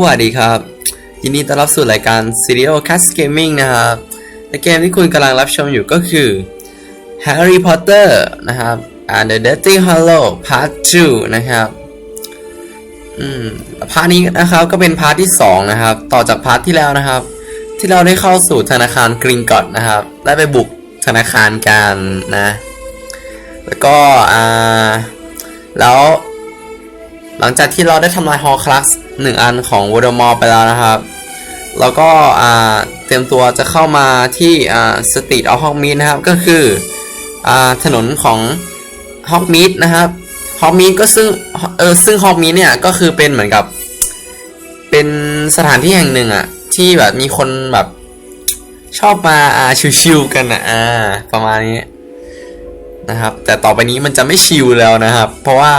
สวัสดีครับ ยินดีต้อนรับสู่รายการ Serial Cast Gaming นะครับและเกมที่คุณกำลังรับชมอยู่ก็คือ Harry Potter นะครับ and the Deathly Hallow Part 2 นะครับอืมพาร์ทนี้นะครับก็เป็นพาร์ทที่ 2 นะครับ ต่อจากพาร์ทที่แล้วนะครับ ที่เราได้เข้าสู่ธนาคารกริงกอตนะครับ ได้ไปบุกธนาคารกันนะ แล้วก็อ่าแล้ว หลังจากที่เราได้ทำลายฮอลคลัสหนึ่งอันของวอร์ดมอร์ไปแล้วนะครับแล้วก็เตรียมตัวจะเข้ามาที่สตรีทออฟฮอกมีดนะครับก็คืออถนนของฮอกมีดนะครับฮอกมีดก็ซึ่งเออซึ่งฮอกมีดเนี่ยก็คือเป็นเหมือนกับ เป็นสถานที่แห่งหนึ่งอะที่แบบมีคนแบบชอบมาอ่าชิวๆกันอะอ่าประมาณนี้นะครับ แต่ต่อไปนี้มันจะไม่ชิลแล้วนะครับ เพราะว่า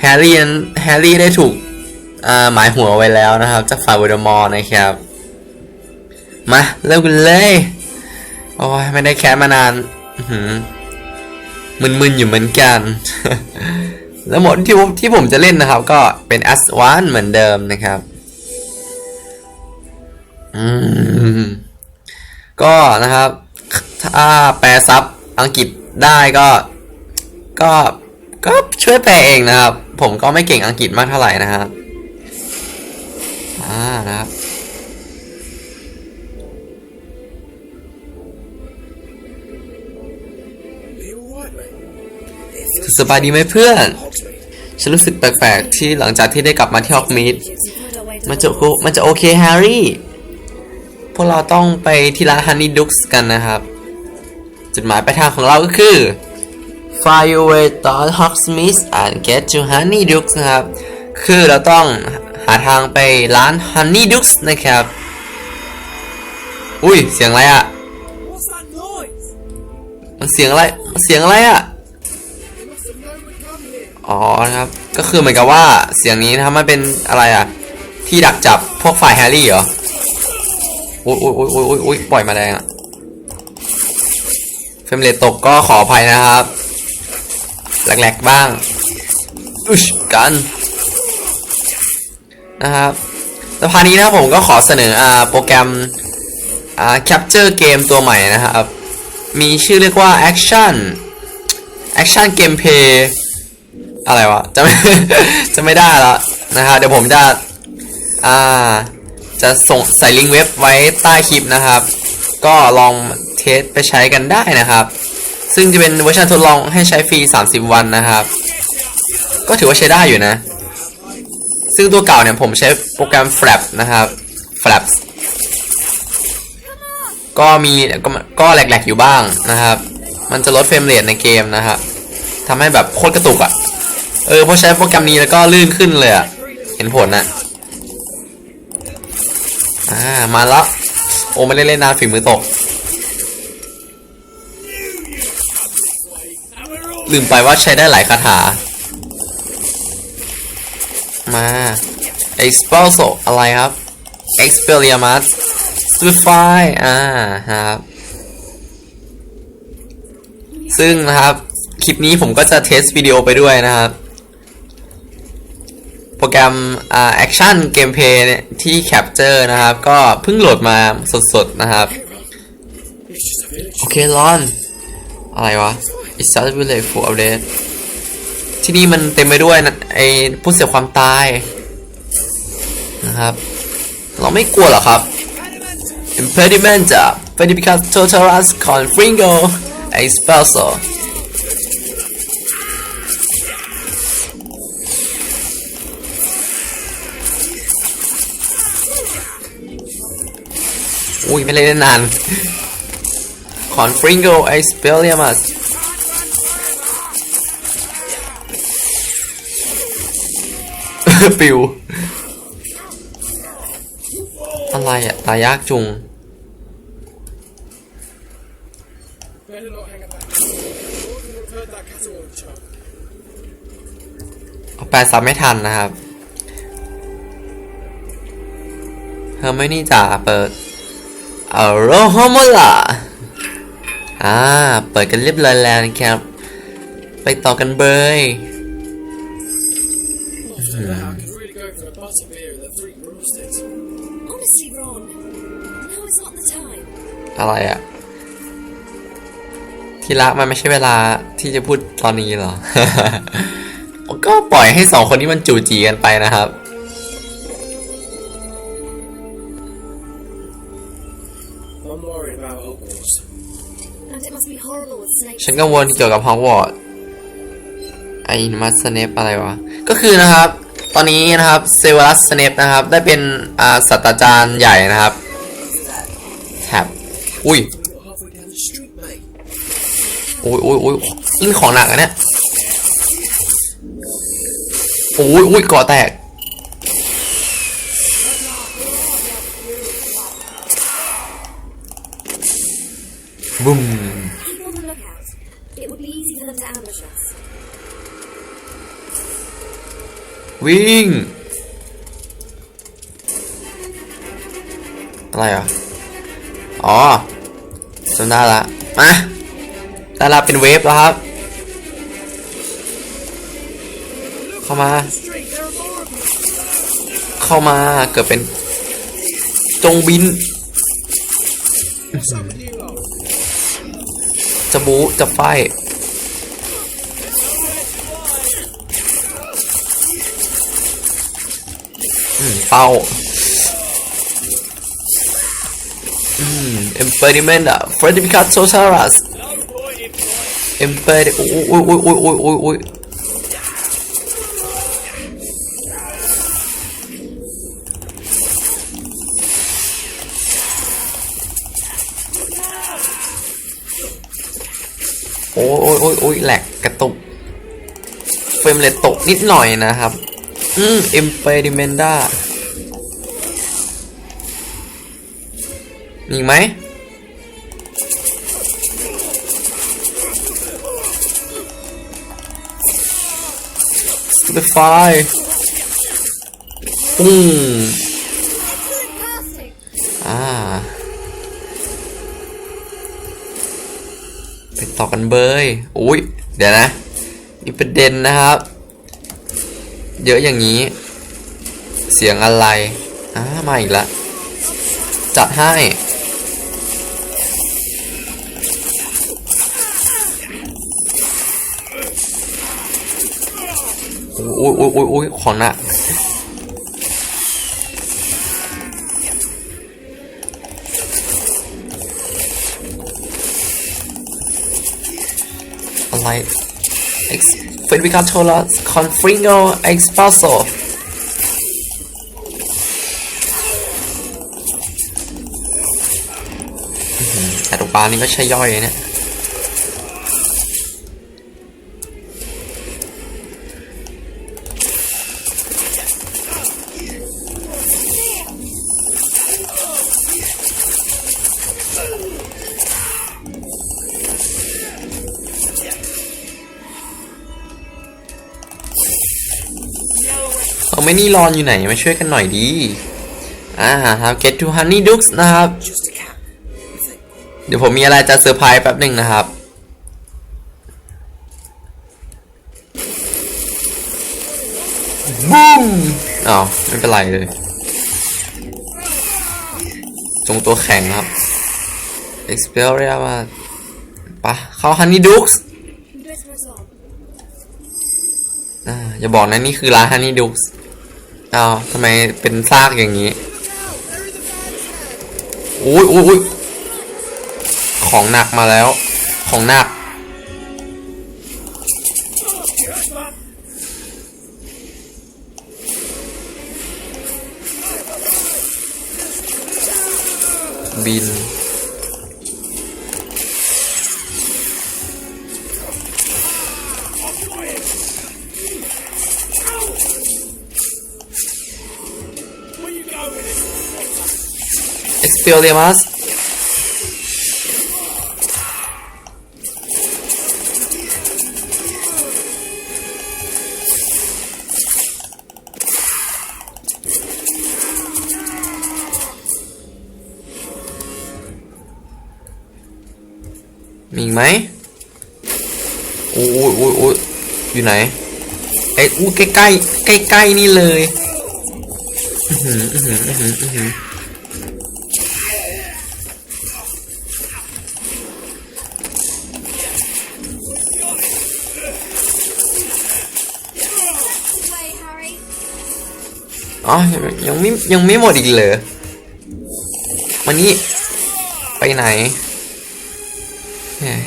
แฮร์รี่นั้นแฮร์รี่ได้ถูกหมายหัวไว้แล้วนะครับ จากฝ่ายวอร์ดมอร์นะครับ มาเริ่มกันเลย โอ้ยไม่ได้แคสมานานมึนๆอยู่เหมือนกัน แล้วหมดที่ที่ผมจะเล่นนะครับ ก็เป็น a s w a n เหมือนเดิมนะครับอืมก็นะครับ ถ้าแปลซับอังกฤษได้ก็ ก็ก็ช่วยแปลเองนะครับ ผมก็ไม่เก่งอังกฤษมากเท่าไหร่นะครับอ่านะครับสบายดีไหมเพื่อน ฉันรู้สึกแปลกๆ ที่หลังจากที่ได้กลับมาที่ฮอกมีดมันจะมันจะโอเคแฮร์รี่ พวกเราต้องไปที่ร้านฮันนี่ดุกส์กันนะครับ จุดหมายปลายทางของเราก็คือ Fly away to Hogsmeade and get to Honey Dukes นะครับ คือเราต้องหาทางไปร้าน Honey Dukes นะครับ อุ้ย เสียงอะไรอะ What's that noise? มันเสียงอะไร เสียงอะไรอะ They must have known we'd come here. อ๋อนะครับ ก็คือเหมือนกับว่าเสียงนี้นะครับมันเป็นอะไรอะที่ดักจับพวกฝ่ายแฮร์รี่เหรอ อุ้ยอุ้ยอุ้ยอุ้ยอุ้ยปล่อยมาแรงอะเฟมเรทตกก็ขออภัยนะครับ แหลกๆบ้างอุชกันนะครับแล้วพาร์นี้นะผมก็ขอเสนออ่าโปรแกรมอ่า Capture Game ตัวใหม่นะครับ มีชื่อเรียกว่า Action Action Gameplay อะไรวะจะไม่จะไม่ได้แล้วนะครับเดี๋ยวผมจะอ่าจะส่งใส่ลิงก์เว็บไว้ใต้คลิปนะครับ ก็ลองเทสไปใช้กันได้นะครับ ซึ่งจะเป็นเวอร์ชันทดลองให้ใช้ฟรี 30 วันนะครับ ก็ถือว่าใช้ได้อยู่นะ ซึ่งตัวเก่าเนี่ยผมใช้โปรแกรม Flap นะครับ Flap ก็มีก็ก็แหลกๆอยู่บ้างนะครับ มันจะลดเฟรมเรทในเกมนะครับทำให้แบบโคตรกระตุกอะ่ะ เออพอใช้โปรแกรมนี้แล้วก็ลื่นขึ้นเลยอะ่ะ เห็นผลนะอ่า มาแล้ว โอ้ไม่ได้เล่นนานฝีมือตก ลืมไปว่าใช้ได้หลายคาถา มา expulso อะไรครับ expelliarmus stupefy อ่าครับ ซึ่งนะครับ คลิปนี้ผมก็จะเทสวิดีโอไปด้วยนะครับ โปรแกรมอ่า action gameplay เนี่ยที่ capture นะครับ ก็เพิ่งโหลดมาสดๆนะครับ โอเครอน อะไรวะ It's just village full of dead ที่นี่มันเต็มไปด้วยนะไอผู้เสียความตายนะครับ เราไม่กลัวหรอครับ impediment อะ Pedipicat totalis confringo expulso อุ้ยไม่เล่นนาน confringo expelliarmus ปิว อะไรอะตายยากจุง เอาแปลซับไม่ทันนะครับเฮอไม่นี่จ๋าเปิดอโรฮอมล่าอ่า เปิดกันเรียบร้อยแล้วนะครับ ไปต่อกันเบย อะไรอะที่รักมันไม่ใช่เวลาที่จะพูดตอนนี้เหรอ ก็ปล่อยให้สองคนนี้มันจูจีกันไปนะครับ I'm worried about Hogwarts. And it must be horrible with snakes. ฉันกังวลเกี่ยวกับฮอกวอตส์ไอ้มัสสเนปอะไรวะ ก็คือนะครับ ตอนนี้นะครับเซเวรัสสเนปนะครับ ได้เป็นอ่าศาสตราจารย์ใหญ่นะครับแท็บ อุ้ยโอ้ยโอ้ยโอ้ยนี่ของหนักอะเนี่ยโอ้ยโอ้ยก่อแตก บุ้มวิ่ง อะไรอะ อ๋อ โซนาละมาตาราเป็นเวฟแล้วครับ เข้ามา เข้ามาเกิดเป็น จงบิน จะบูจะไฟเป้า อืมเปอืม experiment อะ Frederica Tosaras No point in flying. experiment อุ้ยอุ้ยอุ้ยอุ้ยอุ้ยอุ้ยโอ้ยโอ้ยโอ้ยโอ้ยแหลกกระตุกเฟรมเลตตกนิดหน่อยนะครับ อืม experimenta มีอีไหม Stupefy ปุ้ง Excellent casting. อ่า ไปต่อกันเบยอุ้ย เดี๋ยวนะมีประเด็นนะครับ เยอะอย่างนี้ เสียงอะไร อ่า มาอีกละ จัดให้ อ้ยอุ้ยอุ้ยอุ้ยของหนะอะไร Ex Federicato Confringo Expasso อื้อหือแต่ตัวปลานี่ก็ใช่ย่อยเนี่ย ไม่นี่รอนอยู่ไหนมาช่วยกันหน่อยดีอ่าครับ get to honey dukes นะครับ Just a cat. เดี๋ยวผมมีอะไรจะเซอร์ไพรส์แป๊บหนึ่งนะครับ บูมอ้าวไม่เป็นไรเลยจงตัวแข็งครับ Experia มาปะเข้า Honey Dukes Dress for us all. อ่าอย่าบอกนะนี่คือร้าน Honey Dukes อ้าวทำไมเป็นซากอย่างนี้อุ้ยอุ้ยอุ้ยของหนักมาแล้ว ของหนัก บิน it? Expelliarmus มีไหมโอ้ยโอ้ยโอ้ยอยู่ไหนไอ้อู้ใกล้ใกล้ใกล้ใกล้นี่เลย อือหืออือหืออือหือ อ๋อยังไม่ยังไม่หมดอีกเหรอวันนี้ไปไหน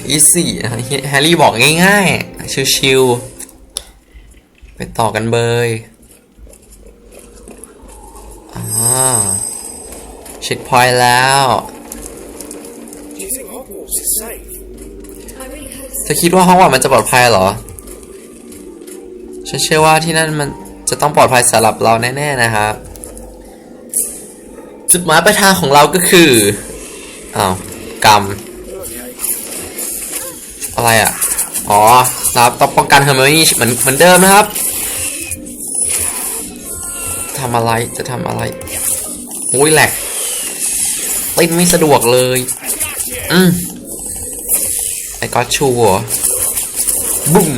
อีซี่แฮร์รี่บอกง่ายๆ ชิวๆ ไปต่อกันเบยอ๋อเช็คพอยต์แล้ว Do you think Hogwarts is safe? I really hope so. เธอคิดว่าห้องวัดมันจะปลอดภัยเหรอ ฉันเชื่อว่าที่นั่นมัน จะต้องปลอดภัยสำหรับเราแน่ๆนะครับ จุดหมายปลายทางของเราก็คืออ้าวกรรมอะไรอะ อ๋อเราต้องป้องกันเฮอร์เมนี่เหมือนเหมือนเดิมนะครับทำอะไรจะทำอะไรโอ้ยแหลกเล่นไม่สะดวกเลย อืมไอ้ก็ชูเหรอบุ้ม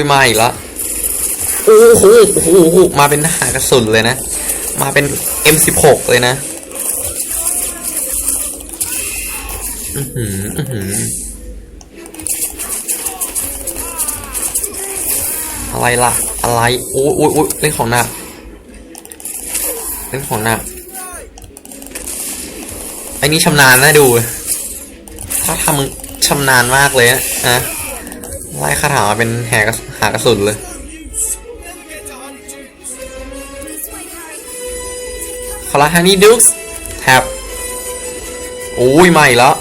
ยมาอีกแล้วโอ้โหโอ้โหโอ้โหมาเป็นทหารกระสุนเลยนะ มาเป็น M16 เลยนะอือหืออือหืออะไรล่ะ อะไรโอ้ยโอ้ยโอ้ยเล่นของหนักเล่นของหนักไอ้นี่ชำนาญนะดู ถ้าทำมึงชำนาญมากเลยนะอะไล่คาถามาเป็นแหกระ หากระสุนเลยคอลาฮานี่ดุ๊กแท็บโอ้ยมาอีกแล้ว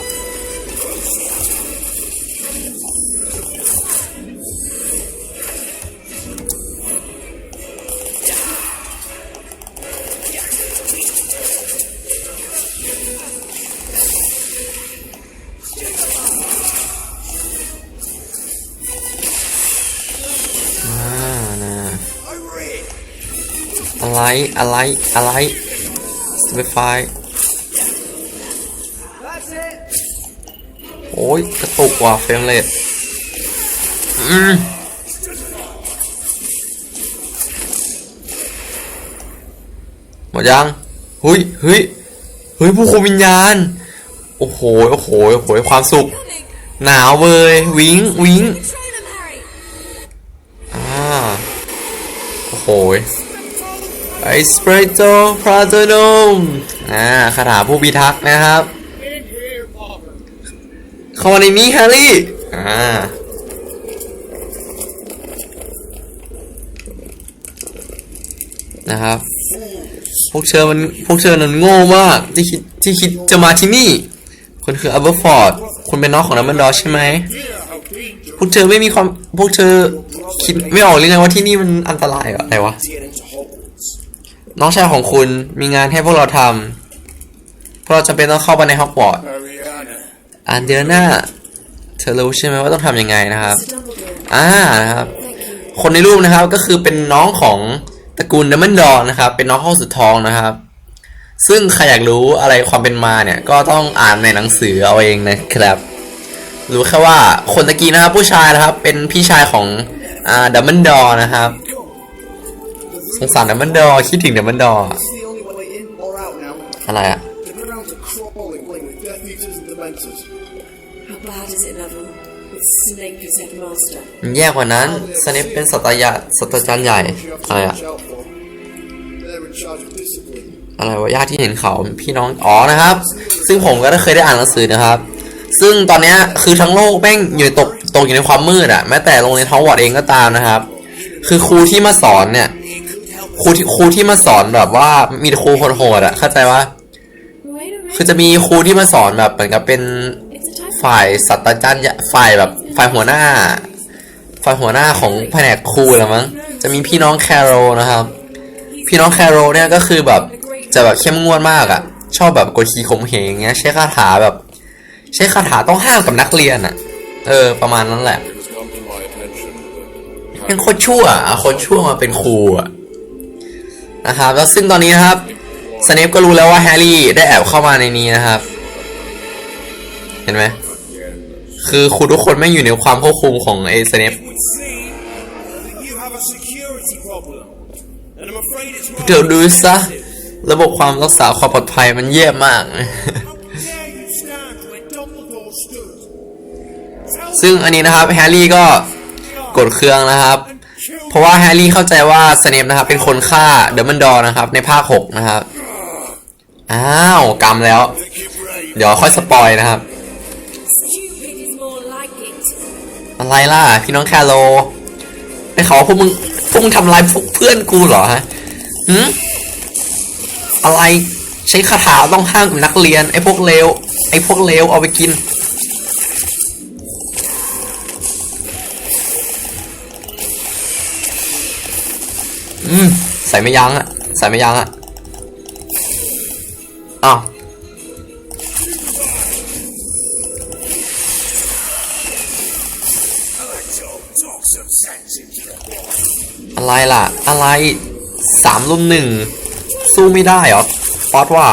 อะไร อะไร อะไรสเปไฟ That's it. โอ้ยกระตุกว่ะเฟรมเรทอืมหมดยังหุยเฮ้ยเฮ้ยผู้คุมวิญญาณ โอ้โห โอ้โห โอ้โห ความสุข หนาวเว้ยวิงวิง Train them, Harry. อ่า โอ้โห ไอสเปรโตพราโตนมอ่าคาถาผู้พิทักษ์นะครับ เข้ามาในนี้แฮร์รี่ อ่านะครับ พวกเชอมันพวกเชอนั้นโง่มากที่คิดที่คิดจะมาที่นี่คุณคืออัลเบอร์ฟอร์ดคุณเป็นน้องของนัมเบอร์ดอใช่ไหมพวกเธอไม่มีความพวกเธอคิดไม่ออกเลยไงว่าที่นี่มันอันตรายอะไรวะ To get into Hogwarts. น้องชายของคุณมีงานให้พวกเราทำพวกเราจำเป็นต้องเข้าไปในฮอกวอตส์อันเดียนาเธอรู้ใช่ไหมว่าต้องทำยังไงนะครับ อ่านะครับ คนในรูปนะครับก็คือเป็นน้องของตระกูลดัมเบิลดอร์นะครับ เป็นน้องห้องสุดทองนะครับ ซึ่งใครอยากรู้อะไรความเป็นมาเนี่ย ก็ต้องอ่านในหนังสือเอาเองนะครับ รู้แค่ว่าคนตะกี้นะครับ ผู้ชายนะครับ เป็นพี่ชายของอ่าดัมเบิลดอร์นะครับ สงสารดัมเบิลดอร์คิดถึงดัมเบิลดอร์ This is the only way in or out now. อะไรอะ The grounds are crawling with Death Eaters and Dementors. How bad is it, Neville? With Snape as headmaster. มันแย่กว่านั้นสเนปเป็นสัตยาสัตจารย์ใหญ่ You have to อะไรอะ watch out for. They're in charge of discipline. อะไรวะญาติที่เห็นเขาพี่น้องอ๋อนะครับ ซึ่งผมก็ได้เคยได้อ่านหนังสือนะครับ ซึ่งตอนเนี้ยคือทั้งโลกแม่งอยู่ในตกตกอยู่ในความมืดอะแม้แต่โรงเรียนทาวอร์ดเองก็ตามนะครับ คือครูที่มาสอนเนี่ย ครูที่ครูที่มาสอนแบบว่ามีแต่ครูโหดๆอะเข้าใจว่า Wait a คือ minute. จะมีครูที่มาสอนแบบเหมือนกับเป็น It's a type ฝ่ายศาสตราจารย์ฝ่ายแบบฝ่ายหัวหน้า ฝ่ายหัวหน้าของแผนกครูแหละมั้งจะมีพี่น้องแคโรนะครับ พี่น้องแคโรเนี่ยก็คือแบบจะแบบเข้มงวดมากอะ่ะชอบแบบกดขี่ข่มเหงอย่างเงี้ยใช้คาถาแบบ ใช้คาถาต้องห้ามกับนักเรียนอะ่ะเออ ประมาณนั้นแหละ It has come to my attention that เป็นคนชั่วอะคนชั่วมาเป็นครูอะ นะครับ แล้วซึ่งตอนนี้นะครับสเนปก็รู้แล้วว่าแฮร์รี่ได้แอบเข้ามาในนี้นะครับ เห็นไหมคือครูทุกคนไม่อยู่ในความควบคุมของไอ้สเนปเดี๋ยวดูซะ ระบบความรักษาความปลอดภัยมันแย่มาก ซึ่งอันนี้นะครับแฮร์รี่ก็กดเครื่องนะครับ เพราะว่าแฮร์รี่เข้าใจว่าสเนปนะครับเป็นคนฆ่าเดมอนดอร์นะครับ ในภาค6นะครับ อ้าวกรรมแล้ว เดี๋ยวค่อยสปอยนะครับ อะไรล่ะ พี่น้องแคโรได้ข่าวว่าพวกมึงพวกมึงทำลายพวกเพื่อนกูเหรอฮะหืมอะไรใช้คาถาต้องห้ามกับนักเรียน ไอ้พวกเลวไอ้พวกเลวเอาไปกิน ส่ไม่ยั้งอะใส่ไม่ยั้งอะอ้าวอะไรล่ะ อะไรสามลุมหนึ่งสู้ไม่ได้เหรอป๊อตว่า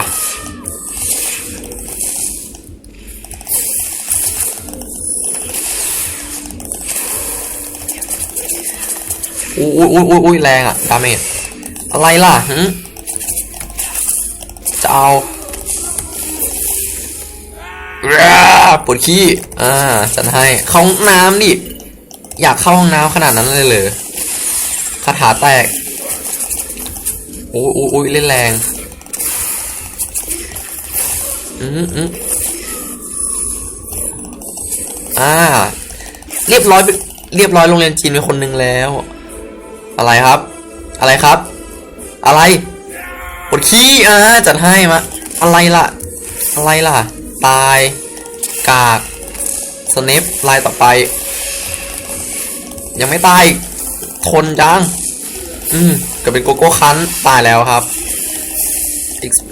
อุ้ยอุ้ยอุ้ยแรงอะดาเมจ อะไรล่ะหึจะเอาอ้าปวดขี้ อ่า จัดให้เข้าห้องน้ำดิ อยากเข้าห้องน้ำขนาดนั้นเลยเหรอคาถาแตก โอ้ยโอ้ยโอ้ยเล่นแรง อืมอืมอ่า เรียบร้อยเป็นเรียบร้อยโรงเรียนจีนไปคนหนึ่งแล้ว อะไรครับ อะไรครับ อะไรปวดขี้อ่าจัดให้มาอะไรล่ะ อะไรล่ะ ตาย กากสเนปลายต่อไป ยังไม่ตายทนจัง อืมก็เป็นโกโก้คันตายแล้วครับ Ex-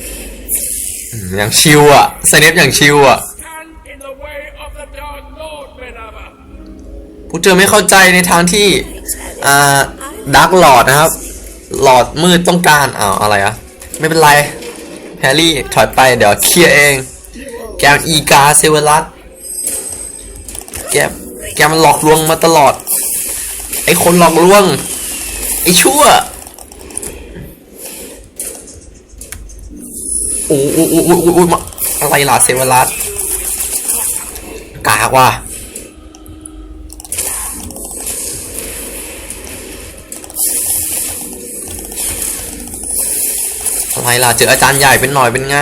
อืมอย่างชิวอะสเนปอย่างชิวอะ stand in the way of the Dark Lord, Minerva. พวกเธอไม่เข้าใจในทางที่ อ่าดักหลอดนะครับ หลอดมืดต้องการอ้าวอะไรอะไม่เป็นไร แฮร์รี่ถอยไปเดี๋ยวเคลียร์เอง แกมอีกาเซเวรัสแกมแกมันหลอกลวงมาตลอด ไอคนหลอกลวง ไอชั่วโอ้โอ้โอ้โอ้โอ้โอ้อะไรล่ะเซเวรัสกากว่ะ อะไรล่ะเจออาจารย์ใหญ่เป็นหน่อยเป็นไง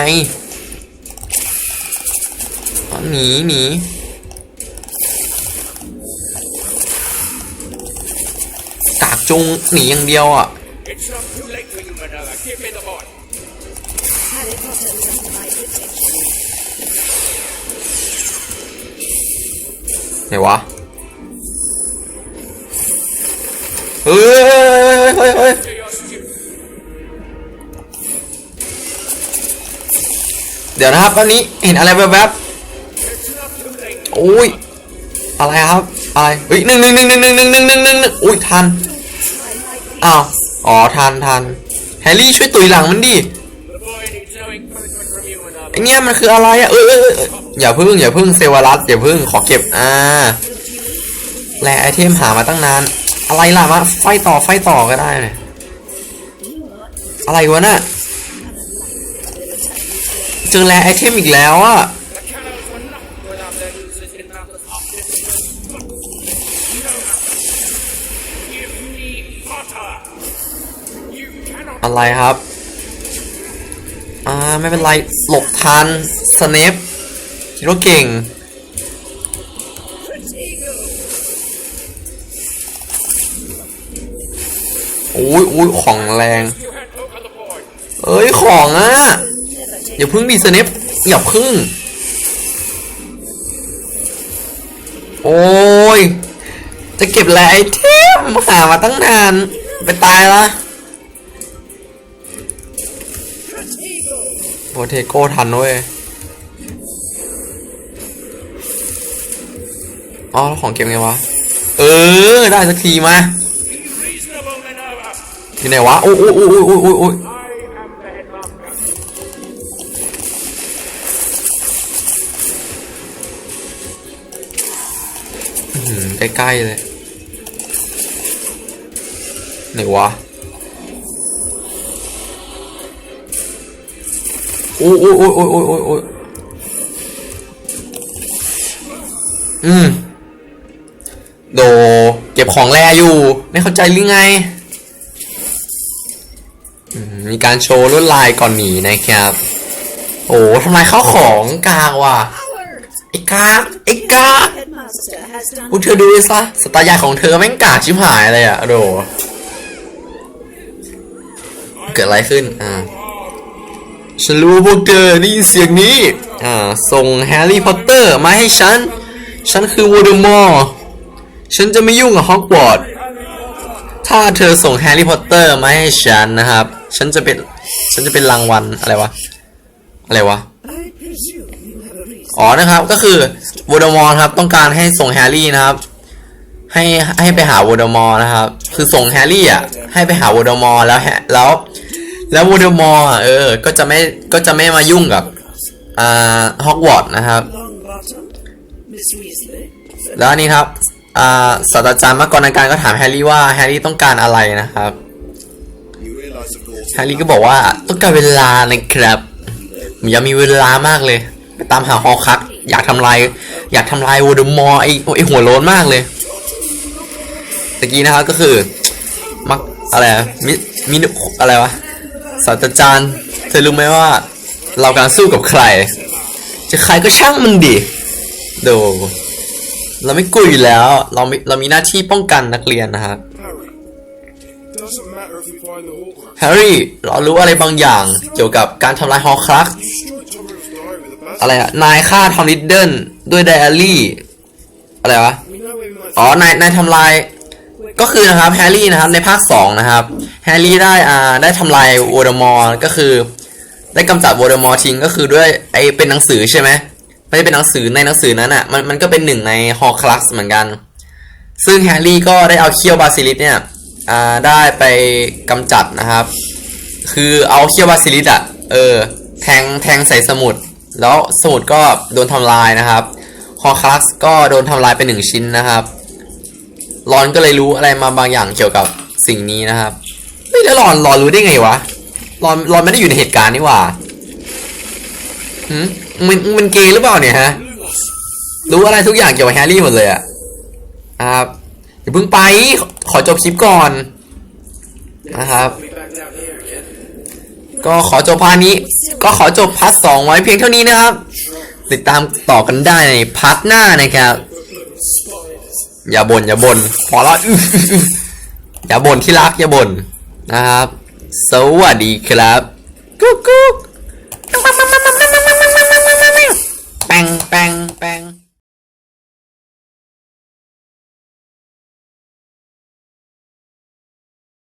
หนีหนีกากจุงหนีอย่างเดียวอะไหนวะเฮ้ย ดี๋ยวนะครับวันนี้เห็นอะไรแวบๆโอ้ยอะไรครับอะไรเฮ้ยหนึ่งหนึ่งหนึ่งหนึ่งหนึ่งหนึ่งหนึ่งหนึ่งหนึ่งหนึ่งอุ้ยทันอ้าวอ๋อทันทันแฮร์รี่ช่วยตุยหลังมันดิไอเนี่ยมันคืออะไรอะเออเอยเอยอย่าพึ่งอย่าพึ่งเซวารัสอย่าพึ่งขอเก็บอ่าแลไอเทมหามาตั้งนาน อะไรล่ะมาไฟต่อไฟต่อก็ได้เลยอะไรวะน่ะ เจอแร่ไอเทมอีกแล้วอะอะไรครับ อ่า ไม่เป็นไร หลบทัน สเนปฮิโร่เก่ง โอ้ยโอ้ยของแรง เอ้ย ของอะ อย่าพึ่งดิสเนปอย่าพึ่ง โอ้ย จะเก็บแหละไอเทมหามาตั้งนาน ไปตายละโปเทโก้ทันเว้ยอ๋อของเก็บไงวะ เออ ได้สักทีมา Reasonable, Minerva. อยู่ไหนวะ โอ้ยโอ้ยโอ้ยโอ้ยโอ้ย ใกล้ๆเลยไหนวะโอ้ยโอ้ยโอ้ยโอ้ยโอ้ยโอ้ยโอืม โด เก็บของแรอยู่ ไม่เข้าใจหรือไง มีการโชว์ลวดลายก่อนหนีนะครับ โอ้ทำลายข้าวของกาว่ะไอ้กาไอ้กา ก Headmaster has done พูดเธอดูดิซะสไตล์ยายของเธอแม่งกากชิบหายเลยอะโดเกิดอะไรขึ้น อ่า ฉันรู้พวกเธอได้ยินเสียงนี้ อ่า ส่งแฮร์รี่พอตเตอร์มาให้ฉัน ฉันคือวอร์ดมอร์ฉันจะไม่ยุ่งกับฮอกวอตส์ ถ้าเธอส่งแฮร์รี่พอตเตอร์มาให้ฉันนะครับ ฉันจะเป็น ฉันจะเป็นรางวัลอะไรวะ อะไรวะ อ๋อนะครับก็คือวอดมอร์ครับต้องการให้ส่งแฮร์รี่นะครับ ให้ให้ไปหาวอดมอร์นะครับ คือส่งแฮร์รี่อะให้ไปหาวอดมอร์แล้วแล้ว แล้ววอดมอร์อะเออ ก็จะไม่ก็จะไม่มายุ่งกับอ่าฮอกวอตส์นะครับ แล้วนนี้ครับอ่าศาสตราจารย์มากรณการก็ถามแฮร์รี่ว่าแฮร์รี่ต้องการอะไรนะครับแฮร์รี่ก็บอกว่าต้องการเวลานะครับผมยังมีเวลามากเลย ไปตามหาฮอร์คัก อยากทำลาย อยากทำลายวอร์ดมอร์ไอไอหัวโล้นมากเลยตะกี้นะครับก็คือมักอะไรอะมิมินอะไรวะศาสตราจารย์เธอรู้ไหมว่า เรากำลังสู้กับใคร จะใครก็ช่างมันดิโดเราไม่กลัวอยู่แล้ว เราไม่เรามีหน้าที่ป้องกันนักเรียนนะครับ Harry. Doesn't matter if we find the Horcrux. แฮร์รี่เรารู้อะไรบางอย่างเกี่ยวกับการทำลายฮอร์ครัก อะไรอะนายฆ่าทอมลิดเดิลด้วยไดอารี่ อะไรวะ อ๋อ นาย นายทำลาย ก็คือนะครับแฮร์รี่นะครับในภาคสองนะครับ แฮร์รี่ได้อ่าได้ทำลายวอร์ดมอร์ก็คือ ได้กำจัดวอร์ดมอร์ทิ้งก็คือด้วยไอเป็นหนังสือใช่ไหมไม่ได้เป็นหนังสือในหนังสือนั้นอะมันมันก็เป็นหนึ่งในฮอคลักเหมือนกัน ซึ่งแฮร์รี่ก็ได้เอาเขี้ยวบาซิลิสเนี่ยอ่าได้ไปกำจัดนะครับ คือเอาเขี้ยวบาซิลิสอะเออแทงแทงใส่สมุด แล้วสมุดก็โดนทำลายนะครับฮอคลักก็โดนทำลายไปหนึ่งชิ้นนะครับรอนก็เลยรู้อะไรมาบางอย่างเกี่ยวกับสิ่งนี้นะครับเฮ้ยแล้วรอนรอนรู้ได้ไงวะรอนรอนไม่ได้อยู่ในเหตุการณ์นี่หว่าหืมมันมันเกย์หรือเปล่าเนี่ยฮะรู้อะไรทุกอย่างเกี่ยวกับแฮร์รี่หมดเลยอะครับอย่าเพิ่งไปขอขอจบคลิปก่อนนะครับ ก็ขอจบพาร์ทนี้ ก็ขอจบพาร์ทสองไว้เพียงเท่านี้นะครับ ติดตามต่อกันได้ในพาร์ทหน้านะครับ อย่าบ่นอย่าบ่นพอล้องออื้ออื้ออย่าบ่นที่รักอย่าบ่นนะครับ สวัสดีครับ กุ๊กกุ๊กแปงแปงแปง